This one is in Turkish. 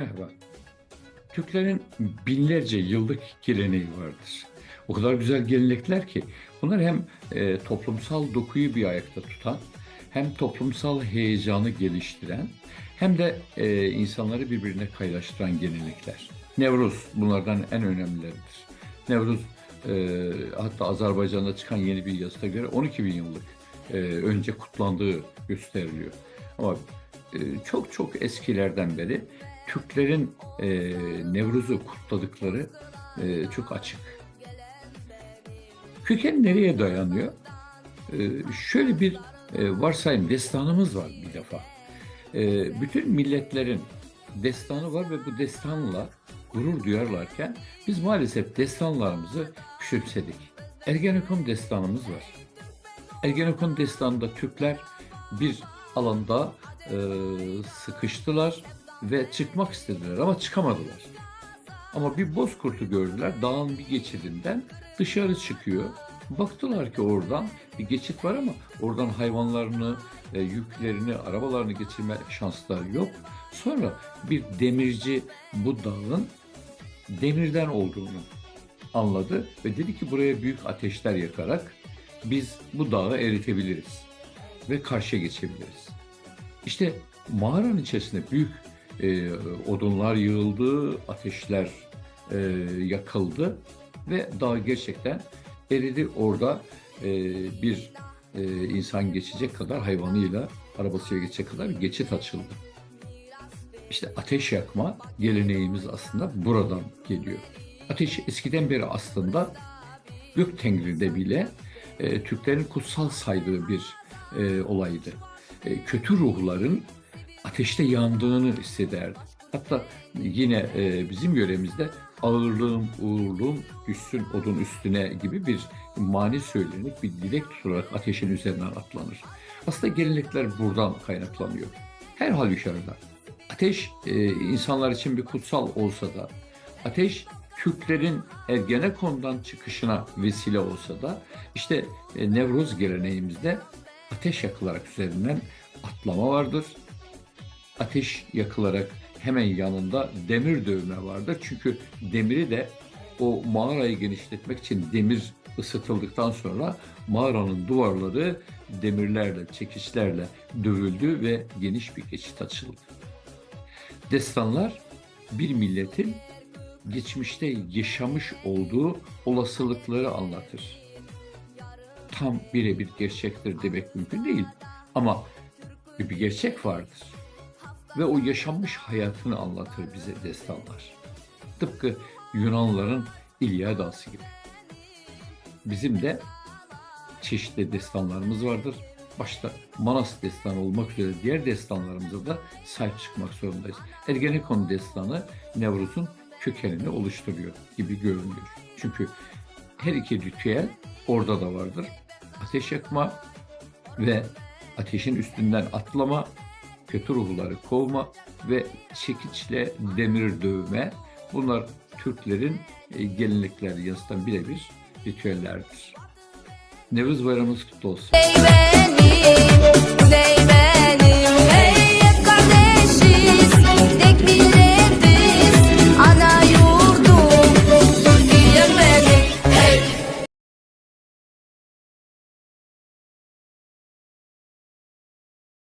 Merhaba. Türklerin binlerce yıllık geleneği vardır. O kadar güzel gelenekler ki bunlar hem e, toplumsal dokuyu bir ayakta tutan, hem toplumsal heyecanı geliştiren, hem de e, insanları birbirine kaynaştıran gelenekler. Nevruz bunlardan en önemlileridir. Nevruz e, hatta Azerbaycan'da çıkan yeni bir yasada göre 12 bin yıllık e, önce kutlandığı gösteriliyor. Ama e, çok çok eskilerden beri Türklerin e, Nevruz'u kutladıkları e, çok açık. Köken nereye dayanıyor? E, şöyle bir e, varsayım, destanımız var bir defa. E, bütün milletlerin destanı var ve bu destanla gurur duyarlarken biz maalesef destanlarımızı küçümsedik. Ergenekon destanımız var. Ergenekon destanında Türkler bir alanda e, sıkıştılar ve çıkmak istediler ama çıkamadılar. Ama bir bozkurtu gördüler dağın bir geçidinden dışarı çıkıyor. Baktılar ki oradan bir geçit var ama oradan hayvanlarını, e, yüklerini, arabalarını geçirme şansları yok. Sonra bir demirci bu dağın demirden olduğunu anladı ve dedi ki buraya büyük ateşler yakarak biz bu dağı eritebiliriz ve karşıya geçebiliriz. İşte mağaranın içerisinde büyük e, odunlar yığıldı, ateşler e, yakıldı ve dağ gerçekten eridi. Orada e, bir e, insan geçecek kadar hayvanıyla arabasıyla geçecek kadar geçit açıldı. İşte ateş yakma geleneğimiz aslında buradan geliyor. Ateş eskiden beri aslında gök tengride bile e, Türklerin kutsal saydığı bir e, olaydı. E, kötü ruhların ateşte yandığını hissederdi. Hatta yine e, bizim yöremizde ağırlığım, uğurluğum düşsün odun üstüne gibi bir mani söylenip bir dilek tutularak ateşin üzerinden atlanır. Aslında gelenekler buradan kaynaklanıyor. Her halükarda. Ateş e, insanlar için bir kutsal olsa da, ateş Türklerin Ergenekon'dan çıkışına vesile olsa da, işte e, Nevruz geleneğimizde ateş yakılarak üzerinden atlama vardır. Ateş yakılarak hemen yanında demir dövme vardır. Çünkü demiri de o mağarayı genişletmek için demir ısıtıldıktan sonra mağaranın duvarları demirlerle, çekiçlerle dövüldü ve geniş bir geçit açıldı. Destanlar bir milletin geçmişte yaşamış olduğu olasılıkları anlatır. Tam birebir gerçektir demek mümkün değil ama bir gerçek vardır. Ve o yaşanmış hayatını anlatır bize destanlar. Tıpkı Yunanlıların İlyadası gibi. Bizim de çeşitli destanlarımız vardır. Başta Manas destanı olmak üzere diğer destanlarımıza da sahip çıkmak zorundayız. Ergenekon destanı Nevruz'un kökenini oluşturuyor gibi görünüyor. Çünkü her iki ritüel orada da vardır. Ateş yakma ve ateşin üstünden atlama, kötü ruhları kovma ve çekiçle demir dövme. Bunlar Türklerin e, gelenekleri yansıtan birebir ritüellerdir. Nevruz bayramınız kutlu olsun. Ey benim